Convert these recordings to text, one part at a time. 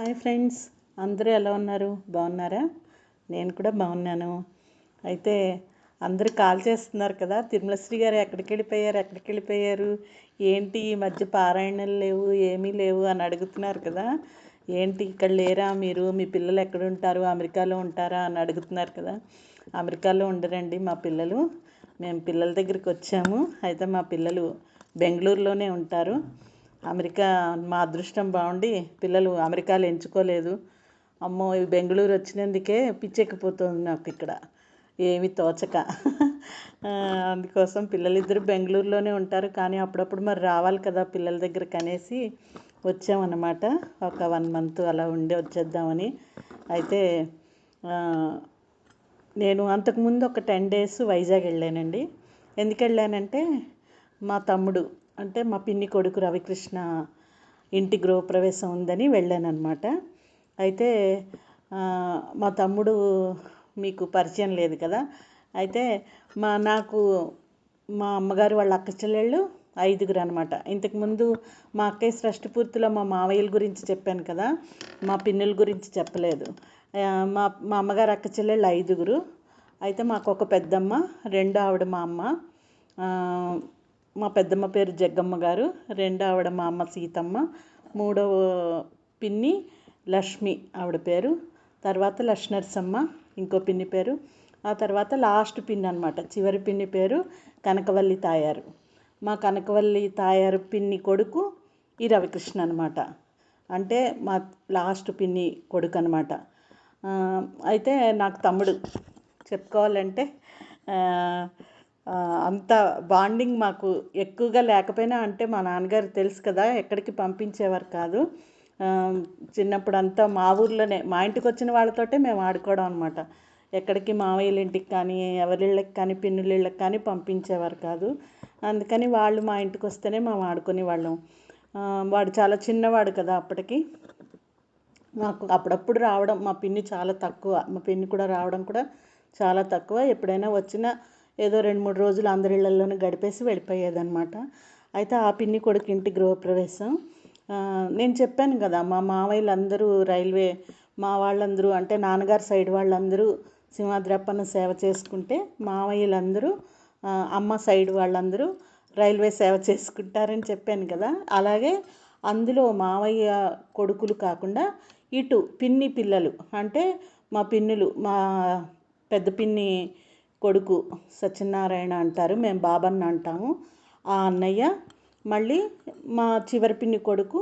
Hi friends అందరూ ఎలా ఉన్నారు? బాగున్నారా? నేను కూడా బాగున్నాను. అయితే అందరూ కాల్ చేస్తున్నారు కదా తిరుమలశ్రీ గారు ఎక్కడికి వెళ్ళిపోయారు ఎక్కడికి వెళ్ళిపోయారు ఏంటి ఈ మధ్య పారాయణలు లేవు ఏమీ లేవు అని అడుగుతున్నారు కదా. ఏంటి ఇక్కడ లేరా మీరు? మీ పిల్లలు ఎక్కడ ఉంటారు? అమెరికాలో ఉంటారా అని అడుగుతున్నారు కదా. అమెరికాలో ఉండరండి మా పిల్లలు. మేము పిల్లల దగ్గరికి వచ్చాము. అయితే మా పిల్లలు బెంగళూరులోనే ఉంటారు. అమెరికా మా అదృష్టం బాగుండి పిల్లలు అమెరికాలో ఎంచుకోలేదు. అమ్మో ఈ బెంగళూరు వచ్చినందుకే పిచ్చెక్కిపోతుంది నాకు ఇక్కడ. ఏమి తోచక. అందుకోసం పిల్లలిద్దరు బెంగళూరులోనే ఉంటారు. కానీ అప్పుడప్పుడు మరి రావాలి కదా పిల్లల దగ్గరికి అనేసి వచ్చామన్నమాట. ఒక వన్ మంత్ అలా ఉండి వచ్చేద్దామని. అయితే నేను అంతకుముందు ఒక టెన్ డేస్ వైజాగ్ వెళ్ళానండి. ఎందుకు వెళ్ళానంటే మా తమ్ముడు అంటే మా పిన్ని కొడుకు రవికృష్ణ ఇంటి గృహప్రవేశం ఉందని వెళ్ళానన్నమాట. అయితే మా తమ్ముడు మీకు పరిచయం లేదు కదా. అయితే మా నాకు మా అమ్మగారు వాళ్ళ అక్క చెల్లెళ్ళు ఐదుగురు అనమాట ఇంతకుముందు మా అక్కయ్య షష్టిపూర్తిలో మా మావయ్యల గురించి చెప్పాను కదా. మా పిన్నుల గురించి చెప్పలేదు. మా మా అమ్మగారు అక్క చెల్లెళ్ళు ఐదుగురు. అయితే మాకు ఒక పెద్దమ్మ రెండో ఆవిడ మా అమ్మ. మా పెద్దమ్మ పేరు జగ్గమ్మ గారు రెండో ఆవిడ మా అమ్మ సీతమ్మ మూడవ పిన్ని లక్ష్మి ఆవిడ పేరు తర్వాత లక్ష్మీనరసమ్మ ఇంకో పిన్ని పేరు ఆ తర్వాత లాస్ట్ పిన్ని అనమాట చివరి పిన్ని పేరు కనకవల్లి తాయారు. మా కనకవల్లి తాయారు పిన్ని కొడుకు ఈ రవికృష్ణ అనమాట అంటే మా లాస్ట్ పిన్ని కొడుకు అనమాట అయితే నాకు తమ్ముడు చెప్పుకోవాలంటే అంత బాండింగ్ మాకు ఎక్కువగా లేకపోయినా అంటే మా నాన్నగారు తెలుసు కదా ఎక్కడికి పంపించేవారు కాదు. చిన్నప్పుడు అంతా మా ఊర్లోనే మా ఇంటికి వచ్చిన వాళ్ళతోటే మేము ఆడుకోవడం అనమాట ఎక్కడికి మావయ్యల ఇంటికి కానీ ఎవరిళ్ళకి కానీ పిన్నులిళ్ళకి కానీ పంపించేవారు కాదు. అందుకని వాళ్ళు మా ఇంటికి వస్తేనే మేము ఆడుకునే వాళ్ళం. వాడు చాలా చిన్నవాడు కదా అప్పటికి. మాకు అప్పుడప్పుడు రావడం మా పిన్ని చాలా తక్కువ మా పిన్ని కూడా రావడం కూడా చాలా తక్కువ. ఎప్పుడైనా వచ్చినా ఏదో రెండు మూడు రోజులు అందరి ఇళ్ళలోనే గడిపేసి వెళ్ళిపోయేదన్నమాట. అయితే ఆ పిన్ని కొడుకు ఇంటి గృహప్రవేశం. నేను చెప్పాను కదా మా మావయ్యలు అందరూ రైల్వే మా వాళ్ళందరూ అంటే నాన్నగారి సైడ్ వాళ్ళందరూ సింహాద్రప్పన్న సేవ చేసుకుంటే మావయ్యలందరూ అమ్మ సైడ్ వాళ్ళందరూ రైల్వే సేవ చేసుకుంటారని చెప్పాను కదా. అలాగే అందులో మావయ్య కొడుకులు కాకుండా ఇటు పిన్ని పిల్లలు అంటే మా పిన్నులు మా పెద్ద పిన్ని కొడుకు సత్యనారాయణ అంటారు మేము బాబన్న అంటాము. ఆ అన్నయ్య మళ్ళీ మా చివరి పిన్ని కొడుకు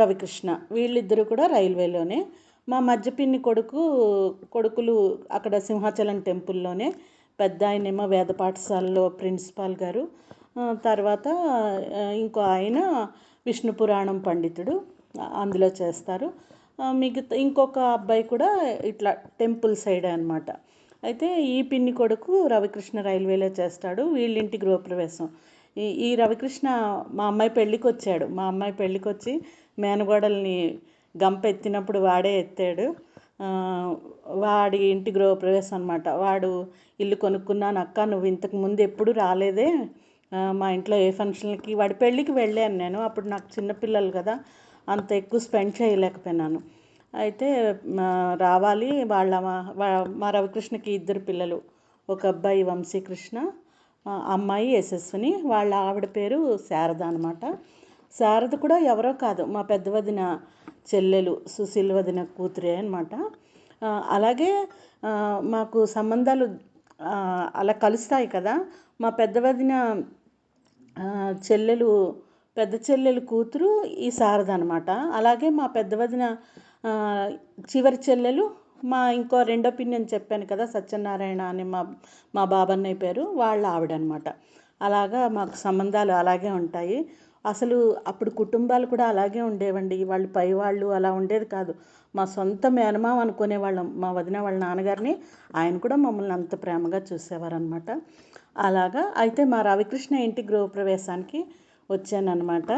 రవికృష్ణ. వీళ్ళిద్దరూ కూడా రైల్వేలోనే. మా మధ్య పిన్ని కొడుకు కొడుకులు అక్కడ సింహాచలం టెంపుల్లోనే. పెద్ద ఆయనేమో వేద పాఠశాలలో ప్రిన్సిపాల్ గారు. తర్వాత ఇంకో ఆయన విష్ణు పురాణం పండితుడు అందులో చేస్తారు. మిగతా ఇంకొక అబ్బాయి కూడా ఇట్లా టెంపుల్ సైడ్ అనమాట అయితే ఈ పిన్ని కొడుకు రవికృష్ణ రైల్వేలో చేస్తాడు వీళ్ళింటి గృహప్రవేశం. ఈ ఈ రవికృష్ణ మా అమ్మాయి పెళ్ళికి వచ్చాడు మా అమ్మాయి పెళ్ళికి వచ్చి మేనగోడల్ని గంప ఎత్తినప్పుడు వాడే ఎత్తాడు. వాడి ఇంటి గృహప్రవేశం అనమాట వాడు ఇల్లు కొనుక్కున్నాను అక్క నువ్వు ఇంతకు ముందు ఎప్పుడు రాలేదే. మా ఇంట్లో ఏ ఫంక్షన్లకి వాడి పెళ్ళికి వెళ్ళాను నేను. అప్పుడు నాకు చిన్నపిల్లలు కదా అంత ఎక్కువ స్పెండ్ చేయలేకపోయినాను. అయితే రావాలి. వాళ్ళ మా- రవికృష్ణకి ఇద్దరు పిల్లలు. ఒక అబ్బాయి వంశీకృష్ణ అమ్మాయి యశస్విని. వాళ్ళ ఆవిడ పేరు శారద అనమాట శారద కూడా ఎవరో కాదు మా పెద్ద వదిన చెల్లెలు సుశీల్ వదిన కూతురే అనమాట అలాగే మాకు సంబంధాలు అలా కలుస్తాయి కదా. మా పెద్ద వదిన చెల్లెలు పెద్ద చెల్లెలు కూతురు ఈ శారద అనమాట అలాగే మా పెద్ద వదిన చివరి చెల్లెలు మా ఇంకో రెండో పిన్ని అని చెప్పాను కదా సత్యనారాయణ అని మా మా బాబన్నయ్య పేరు వాళ్ళ ఆవిడనమాట. అలాగా మాకు సంబంధాలు అలాగే ఉంటాయి. అసలు అప్పుడు కుటుంబాలు కూడా అలాగే ఉండేవండి. వాళ్ళు పై వాళ్ళు అలా ఉండేది కాదు. మా సొంత మేనమామ అనుకునేవాళ్ళం. మా వదిన వాళ్ళ నాన్నగారిని ఆయన కూడా మమ్మల్ని అంత ప్రేమగా చూసేవారనమాట. అలాగా అయితే మా రవికృష్ణ ఇంటి గృహప్రవేశానికి వచ్చానన్నమాట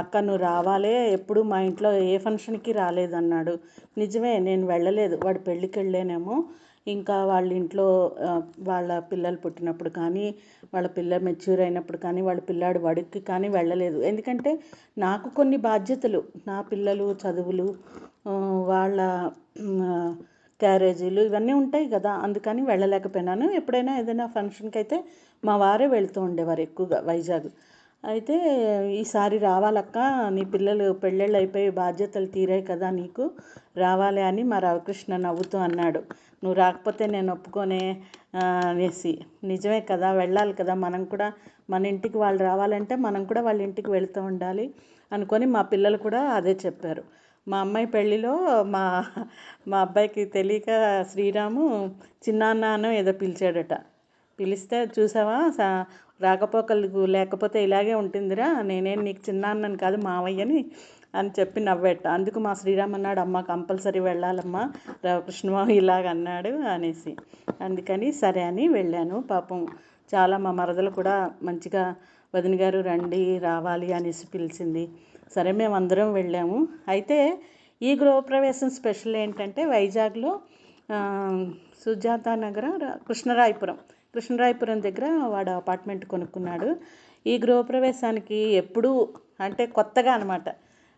అక్క నువ్వు రావాలే. ఎప్పుడు మా ఇంట్లో ఏ ఫంక్షన్కి రాలేదన్నాడు. నిజమే నేను వెళ్ళలేదు. వాడి పెళ్ళికి వెళ్ళానేమో ఇంకా వాళ్ళ ఇంట్లో వాళ్ళ పిల్లలు పుట్టినప్పుడు కానీ వాళ్ళ పిల్ల మెచ్యూర్ అయినప్పుడు కానీ వాళ్ళ పిల్లాడు వడికి కానీ వెళ్ళలేదు. ఎందుకంటే నాకు కొన్ని బాధ్యతలు. నా పిల్లలు చదువులు వాళ్ళ క్యారేజీలు ఇవన్నీ ఉంటాయి కదా. అందుకని వెళ్ళలేకపోయినాను. ఎప్పుడైనా ఏదైనా ఫంక్షన్కి అయితే మా వారే వెళ్తూ ఉండేవారు ఎక్కువగా వైజాగ్. అయితే ఈసారి రావాలక్క నీ పిల్లలు పెళ్ళిళ్ళు అయిపోయి బాధ్యతలు తీరాయి కదా నీకు. రావాలి అని మా రామకృష్ణ నవ్వుతూ అన్నాడు. నువ్వు రాకపోతే నేను ఒప్పుకోనే అనేసి. నిజమే కదా వెళ్ళాలి కదా. మనం కూడా మన ఇంటికి వాళ్ళు రావాలంటే మనం కూడా వాళ్ళ ఇంటికి వెళ్తూ ఉండాలి అనుకొని మా పిల్లలు కూడా అదే చెప్పారు. మా అమ్మాయి పెళ్ళిలో మా మా అబ్బాయికి తెలియక శ్రీరాము చిన్నాన్న ఏదో పిలిచాడట. పిలిస్తే చూసావా? సా- రాకపోకలు లేకపోతే ఇలాగే ఉంటుందిరా. నేనేం నీకు చిన్నాన్నని కాదు మావయ్యని అని చెప్పి నవ్వేట. అందుకు మా శ్రీరామ్ అన్నాడు అమ్మ కంపల్సరీ వెళ్ళాలమ్మా. రామకృష్ణమావ ఇలాగ అన్నాడు అనేసి. అందుకని సరే అని వెళ్ళాను. పాపం చాలా మా మరదలు కూడా మంచిగా వదిన గారు రండి రావాలి అనేసి పిలిచింది. సరే మేము అందరం వెళ్ళాము. అయితే ఈ గృహప్రవేశం స్పెషల్ ఏంటంటే వైజాగ్లో సుజాత నగర కృష్ణరాయపురం. కృష్ణరాయపురం దగ్గర వాడు అపార్ట్మెంట్ కొనుక్కున్నాడు. ఈ గృహప్రవేశానికి ఎప్పుడూ అంటే కొత్తగా అనమాట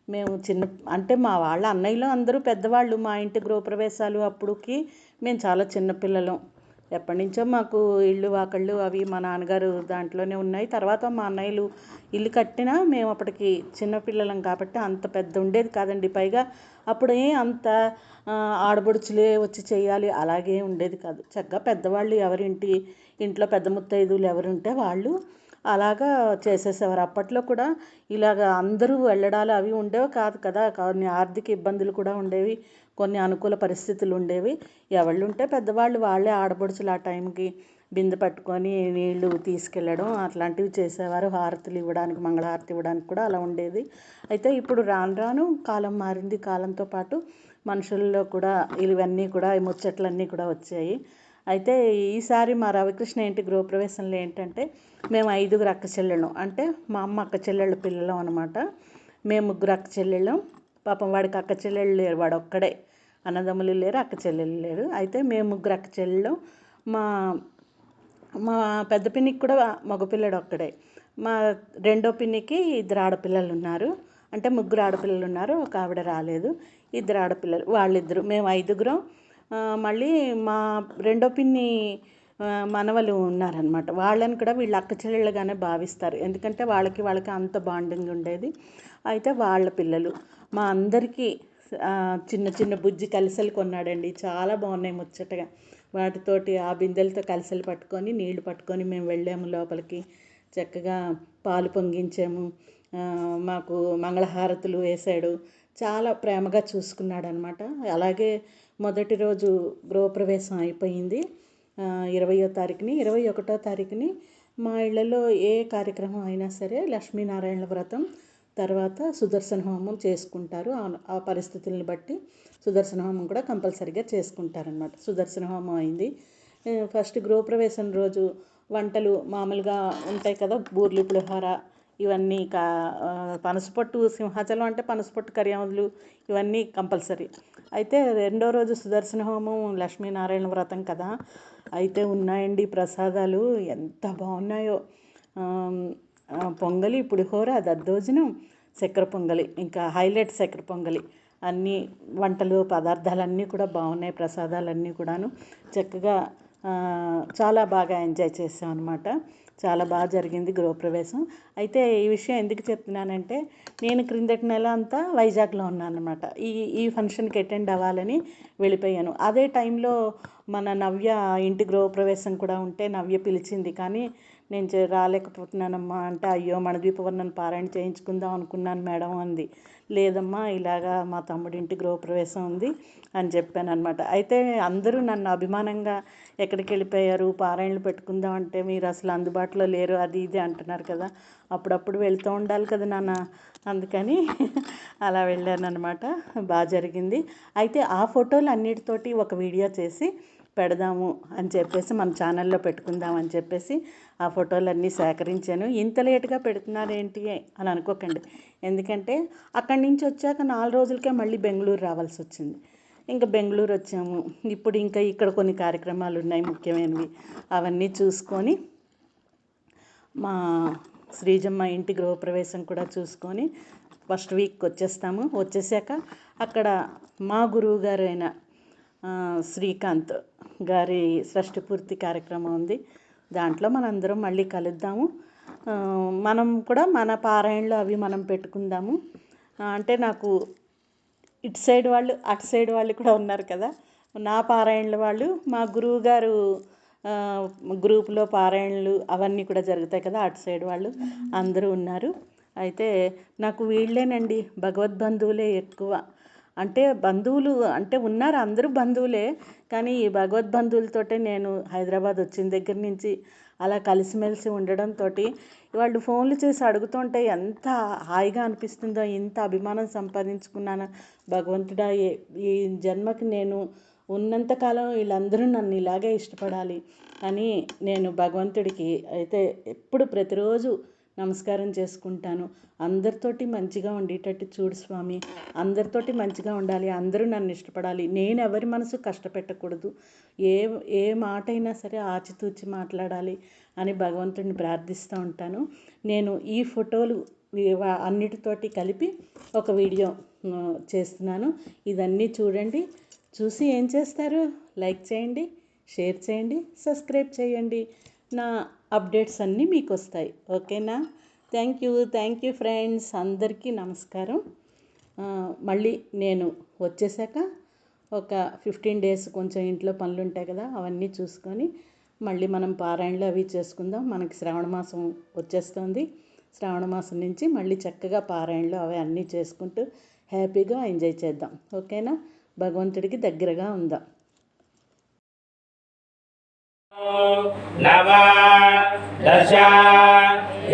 మేము చిన్న అంటే మా వాళ్ళ అన్నయ్యలు అందరూ పెద్దవాళ్ళు మా ఇంటి గృహప్రవేశాలు అప్పుడుకి మేము చాలా చిన్నపిల్లలం ఎప్పటి నుంచో మాకు ఇళ్ళు వాకళ్ళు అవి మా నాన్నగారు దాంట్లోనే ఉన్నాయి. తర్వాత మా అన్నయ్యలు ఇల్లు కట్టినా మేము అప్పటికి చిన్నపిల్లలం కాబట్టి అంత పెద్ద ఉండేది కాదండి. పైగా అప్పుడే అంత ఆడబడుచులే వచ్చి చేయాలి అలాగే ఉండేది కాదు. చక్కగా పెద్దవాళ్ళు ఎవరింటి ఇంట్లో పెద్ద ముత్తైదువులు ఎవరుంటే వాళ్ళు అలాగా చేసేసేవారు. అప్పట్లో కూడా ఇలాగ అందరూ వెళ్ళడాలు అవి ఉండేవి కాదు కదా. కొన్ని ఆర్థిక ఇబ్బందులు కూడా ఉండేవి కొన్ని అనుకూల పరిస్థితులు ఉండేవి. ఎవళ్ళుంటే పెద్దవాళ్ళు వాళ్ళే ఆడబడుచులు ఆ టైంకి బిందె పట్టుకొని నీళ్ళు తీసుకెళ్ళడం అట్లాంటివి చేసేవారు. హారతులు ఇవ్వడానికి మంగళహారతి ఇవ్వడానికి కూడా అలా ఉండేది. అయితే ఇప్పుడు రాను రాను కాలం మారింది. కాలంతో పాటు మనుషుల్లో కూడా ఇవన్నీ కూడా ఈ ముచ్చట్లన్నీ కూడా వచ్చాయి. అయితే ఈసారి మా రవికృష్ణ ఇంటి గృహప్రవేశంలో ఏంటంటే మేము ఐదుగురు అక్క చెల్లెళ్ళం. అంటే మా అమ్మ అక్క చెల్లెళ్ళ పిల్లలం అనమాట మేము ముగ్గురు అక్క చెల్లెళ్ళం. పాపం వాడికి అక్క చెల్లెళ్ళు లేరు. వాడు ఒక్కడే. అన్నదమ్ములు లేరు అక్క చెల్లెళ్ళు లేరు. అయితే మేము ముగ్గురు అక్క చెల్లెళ్ళం. మా మా పెద్ద పిన్నికి కూడా మగపిల్లడు ఒక్కడే. మా రెండో పిన్నికి ఇద్దరు ఆడపిల్లలు ఉన్నారు. అంటే ముగ్గురు ఆడపిల్లలు ఉన్నారు. ఒక ఆవిడ రాలేదు. ఇద్దరు ఆడపిల్లలు వాళ్ళిద్దరు. మేము ఐదుగురం. మళ్ళీ మా రెండో పిన్ని మనవలు ఉన్నారనమాట వాళ్ళని కూడా వీళ్ళ అక్క చెల్లెళ్ళగానే భావిస్తారు. ఎందుకంటే వాళ్ళకి వాళ్ళకి అంత బాండింగ్ ఉండేది. అయితే వాళ్ళ పిల్లలు మా అందరికీ చిన్న చిన్న బుజ్జి కలిసలు కొన్నాడండి. చాలా బాగున్నాయి ముచ్చటగా. వాటితోటి ఆ బిందెలతో కలిసలు పట్టుకొని నీళ్ళు పట్టుకొని మేము వెళ్ళాము లోపలికి. చక్కగా పాలు పొంగించాము. మాకు మంగళహారతులు వేశాడు. చాలా ప్రేమగా చూసుకున్నాడు అనమాట అలాగే మొదటి రోజు గృహప్రవేశం అయిపోయింది. ఇరవయో తారీఖుని ఇరవై ఒకటో తారీఖుని మా ఇళ్ళలో ఏ కార్యక్రమం అయినా సరే లక్ష్మీనారాయణ వ్రతం తర్వాత సుదర్శన హోమం చేసుకుంటారు. ఆ- పరిస్థితులను బట్టి సుదర్శన హోమం కూడా కంపల్సరీగా చేసుకుంటారనమాట సుదర్శన హోమం అయింది. ఫస్ట్ గృహప్రవేశం రోజు వంటలు మామూలుగా ఉంటాయి కదా బూర్లు పులిహోర ఇవన్నీ కా పనసపొట్టు సింహాచలం అంటే పనసపొట్టు కర్యాములు ఇవన్నీ కంపల్సరీ. అయితే రెండో రోజు సుదర్శన హోమం లక్ష్మీనారాయణ వ్రతం కదా. అయితే ఉన్నాయండి ప్రసాదాలు. ఎంత బాగున్నాయో. పొంగలి పులిహోర దద్దోజనం చక్కెర పొంగలి ఇంకా హైలైట్ చక్కెర పొంగలి. అన్నీ వంటలు పదార్థాలన్నీ కూడా బాగున్నాయి ప్రసాదాలన్నీ కూడాను. చక్కగా చాలా బాగా ఎంజాయ్ చేసాం అనమాట చాలా బాగా జరిగింది గృహప్రవేశం. అయితే ఈ విషయం ఎందుకు చెప్తున్నానంటే నేను క్రిందటి నెల అంతా వైజాగ్లో ఉన్నాను అనమాట ఈ ఈ ఫంక్షన్కి అటెండ్ అవ్వాలని వెళ్ళిపోయాను. అదే టైంలో మన నవ్య ఇంటి గృహప్రవేశం కూడా ఉంటే నవ్య పిలిచింది. కానీ నేను రాలేకపోతున్నానమ్మా అంటే అయ్యో మణదీపవర్ణన్ పారాయణ చేయించుకుందాం అనుకున్నాను మేడం అంది. లేదమ్మా ఇలాగా మా తమ్ముడింటి గృహప్రవేశం ఉంది అని చెప్పాను అనమాట అయితే అందరూ నన్ను అభిమానంగా ఎక్కడికి వెళ్ళిపోయారు పారాయణలు పెట్టుకుందాం అంటే మీరు అసలు అందుబాటులో లేరు అది ఇది అంటున్నారు కదా. అప్పుడప్పుడు వెళ్తూ ఉండాలి కదా నాన్న. అందుకని అలా వెళ్ళాను అనమాట బాగా జరిగింది. అయితే ఆ ఫోటోలు అన్నిటితోటి ఒక వీడియో చేసి పెడదాము అని చెప్పేసి మన ఛానల్లో పెట్టుకుందాం అని చెప్పేసి ఆ ఫోటోలన్నీ సేకరించాను. ఇంత లేటుగా పెడుతున్నారేంటి అని అనుకోకండి. ఎందుకంటే అక్కడి నుంచి వచ్చాక నాలుగు రోజులకే మళ్ళీ బెంగళూరు రావాల్సి వచ్చింది. ఇంకా బెంగళూరు వచ్చాము. ఇప్పుడు ఇంకా ఇక్కడ కొన్ని కార్యక్రమాలు ఉన్నాయి ముఖ్యమైనవి. అవన్నీ చూసుకొని మా శ్రీజమ్మ ఇంటి గృహప్రవేశం కూడా చూసుకొని ఫస్ట్ వీక్ వచ్చేస్తాము. వచ్చేసాక అక్కడ మా గురువు గారు అయిన శ్రీకాంత్ గారి సృష్టి పూర్తి కార్యక్రమం ఉంది. దాంట్లో మనందరం మళ్ళీ కలుద్దాము. మనం కూడా మన పారాయణలు అవి మనం పెట్టుకుందాము. అంటే నాకు ఇటు సైడ్ వాళ్ళు అటు సైడ్ వాళ్ళు కూడా ఉన్నారు కదా. నా పారాయణల వాళ్ళు మా గురువు గారు గ్రూప్లో గ్రూపులో పారాయణలు అవన్నీ కూడా జరుగుతాయి కదా అటు సైడ్ వాళ్ళు అందరూ ఉన్నారు. అయితే నాకు వీళ్ళేనండి భగవద్బంధువులే ఎక్కువ. అంటే బంధువులు అంటే ఉన్నారు అందరూ బంధువులే కానీ ఈ భగవద్బంధువులతోటే నేను హైదరాబాద్ వచ్చిన దగ్గర నుంచి అలా కలిసిమెలిసి ఉండడంతో వాళ్ళు ఫోన్లు చేసి అడుగుతుంటే ఎంత హాయిగా అనిపిస్తుందో ఇంత అభిమానం సంపాదించుకున్నాను. భగవంతుడా ఈ జన్మకి నేను ఉన్నంతకాలం వీళ్ళందరూ నన్ను ఇలాగే ఇష్టపడాలి అని నేను భగవంతుడికి అయితే ఎప్పుడు ప్రతిరోజు నమస్కారం చేసుకుంటాను. అందరితోటి మంచిగా ఉండేటట్టు చూడు స్వామి. అందరితోటి మంచిగా ఉండాలి. అందరూ నన్ను ఇష్టపడాలి. నేను ఎవరి మనసు కష్టపెట్టకూడదు. ఏ ఏ మాట అయినా సరే ఆచితూచి మాట్లాడాలి అని భగవంతుడిని ప్రార్థిస్తూ ఉంటాను. నేను ఈ ఫోటోలు అన్నిటితోటి కలిపి ఒక వీడియో చేస్తున్నాను. ఇదన్నీ చూడండి. చూసి ఏం చేస్తారు? లైక్ చేయండి. షేర్ చేయండి. సబ్స్క్రైబ్ చేయండి. నా అప్డేట్స్ అన్నీ మీకు వస్తాయి ఓకేనా? Thank you thank you friends. అందరికీ నమస్కారం. మళ్ళీ నేను వచ్చేసాక ఒక ఫిఫ్టీన్ డేస్ కొంచెం ఇంట్లో పనులు ఉంటాయి కదా అవన్నీ చూసుకొని మళ్ళీ మనం పారాయణలు అవి చేసుకుందాం. మనకి శ్రావణ మాసం వచ్చేస్తుంది. శ్రావణ మాసం నుంచి మళ్ళీ చక్కగా పారాయణలు అవి అన్నీ చేసుకుంటూ హ్యాపీగా ఎంజాయ్ చేద్దాం. ఓకేనా? భగవంతుడికి దగ్గరగా ఉందాం. नव दश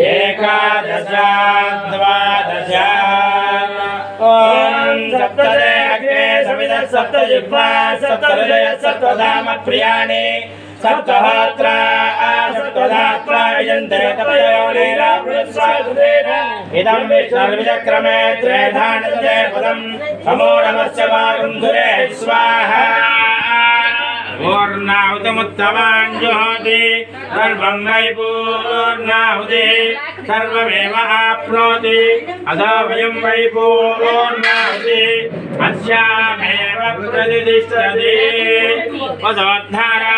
एकादश द्वादश ॐ सप्तदे अग्ने सविदः सप्तजिह्वा सप्तहृदय सप्तधाम प्रियाणि सप्तहोत्रा सप्तधात्रा यजन्ते तपयोनिरावृत्स्वादुरेण इदं विष्णुर्विचक्रमे त्रेधानदे पदम् नमो नमस्य वारुन्धुरे स्वाहा पूर्णाहुतमुत्तमान् जुहोति सर्वं वै पूर्णाहुति सर्वमेव आप्नोति अथो वयं वै पूर्णाहुति अस्यामेव प्रतिष्ठति पदोद्धारा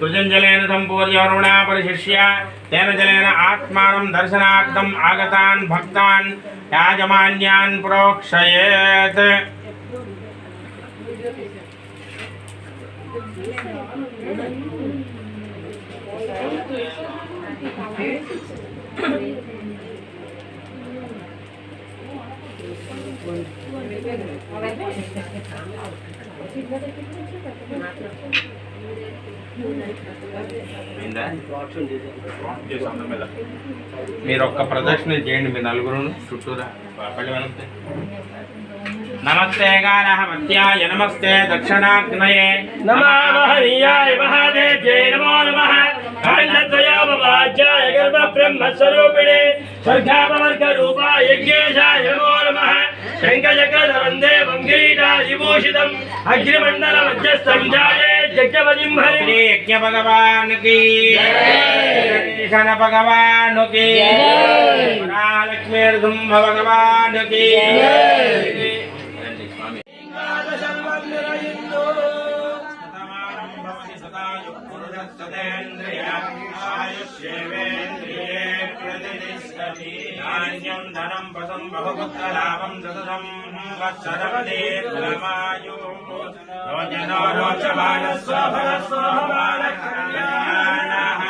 तुजञ्जलेन सम्पूर्य वरुणा परिशिष्य तेन जलेन आत्मानं दर्शनार्थम् आगतान् भक्तान् याजमान्यान् प्रोक्षयेत् మీరు ఒక్క ప్రదర్శన చేయండి మీ నలుగురు చుట్టూరా. నమస్తే గానః నమస్తే దక్షిణాగ్నయే. నమామహనీయాయ మహాదేవ్యై నమో నమః. ఖండద్వయోపవాచ్యాయ గర్భ బ్రహ్మస్వరూపిణే స్వర్గాపవర్గ రూపాయ యజ్ఞేశాయ నమో शङ्खचक्रधरन्दे भङ्गीटादिभूषितम् अग्निमण्डलमध्यस्थं जाये जगपतिं हरिणे। यज्ञभगवान् महालक्ष्मीर्धुम्भ भगवान् धनम् धनम् पदम् बहुपुत्रलाभम् दशम् वत्सरपदेर्मायु रोजनो रोचमानस्व भगस्व बालकल्याणः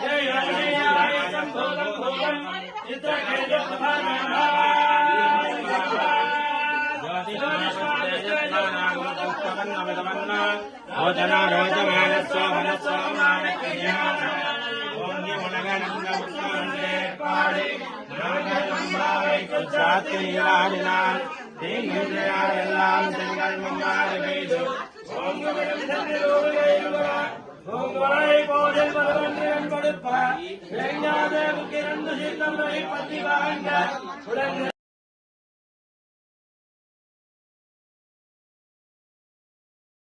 जय जय சாத்தியாடினான் தீங்குகிறார் எல்லாம் தங்கள்